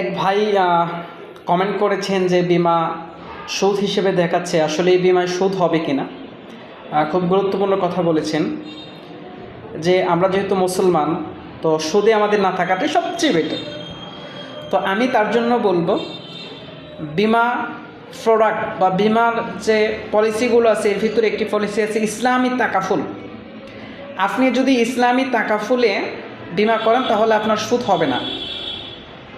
এক ভাই কমেন্ট করেছেন যে বিমা সুদ হিসেবে দেখাচ্ছে, আসলে এই বিমায় সুদ হবে কি না খুব গুরুত্বপূর্ণ কথা বলেছেন যে আমরা যেহেতু মুসলমান, তো সুদে আমাদের না থাকাটাই সবচেয়ে বেটার তো আমি তার জন্য বলব, বিমা প্রোডাক্ট বা বিমার যে পলিসিগুলো আছে, এর ভিতরে একটি পলিসি আছে, ইসলামী তাকাফুল আপনি যদি ইসলামী তাকাফুলে বিমা করেন, তাহলে আপনার সুদ হবে না।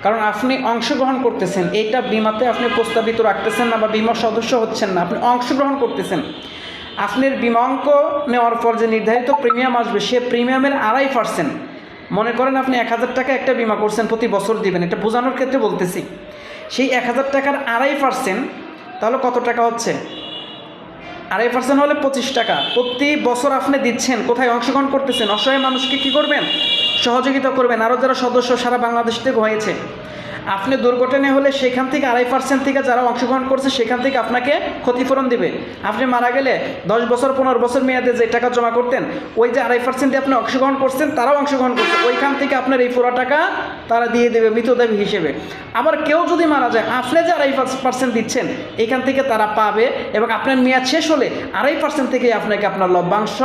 কারণ আপনি অংশগ্রহণ করতেছেন, এইটা বিমাতে আপনি প্রস্তাবিত রাখতেছেন না বা বিমার সদস্য হচ্ছেন না, আপনি অংশগ্রহণ করতেছেন। আপনার বিমা অঙ্ক নেওয়ার পর যে নির্ধারিত প্রিমিয়াম আসবে, সে প্রিমিয়ামের আড়াই পার্সেন্ট মনে করেন আপনি এক হাজার টাকা একটা বিমা করছেন, প্রতি বছর দিবেন, এটা বোঝানোর ক্ষেত্রে বলতেছি। সেই এক হাজার টাকার আড়াই পার্সেন্ট তাহলে কত টাকা হচ্ছে? আড়াই পার্সেন্ট হলে পঁচিশ টাকা। প্রতি বছর আপনি দিচ্ছেন, কোথায় অংশগ্রহণ করতেছেন? অসহায় মানুষকে কি করবেন? সহযোগিতা করবেন। আরও যারা সদস্য সারা বাংলাদেশ থেকে হয়েছে। আপনি দুর্ঘটনা হলে সেখান থেকে আড়াই পার্সেন্ট থেকে যারা অংশগ্রহণ করছে, সেখান থেকে আপনাকে ক্ষতিপূরণ দিবে। আপনি মারা গেলে দশ বছর, পনেরো বছর মেয়াদে যে টাকা জমা করতেন, ওই যে আড়াই পার্সেন্ট আপনি অংশগ্রহণ করছেন, তারাও অংশগ্রহণ করছে। ওইখান থেকে আপনার এই পুরো টাকা তারা দিয়ে দেবে মৃতদেব হিসেবে। আবার কেউ যদি মারা যায়, আপনি যে আড়াই পার্সেন্ট দিচ্ছেন, এখান থেকে তারা পাবে এবং আপনার মেয়াদ শেষ হলে আড়াই পার্সেন্ট থেকে আপনাকে আপনার লভ্যাংশ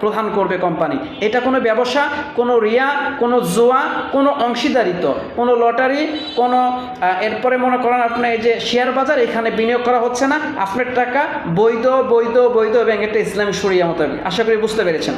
প্রদান করবে কোম্পানি এটা কোনো ব্যবসা, কোনো রিয়া, কোনো জোয়া, কোনো অংশীদারিত্ব, কোনো লটারি, কোনো আহ, এরপরে মনে করেন আপনি এই যে শেয়ার বাজার এখানে বিনিয়োগ করা হচ্ছে না। আপনার টাকা বৈধ বৈধ বৈধ এবং ইসলামী সরিয়া মতো আশা করি বুঝতে পেরেছেন।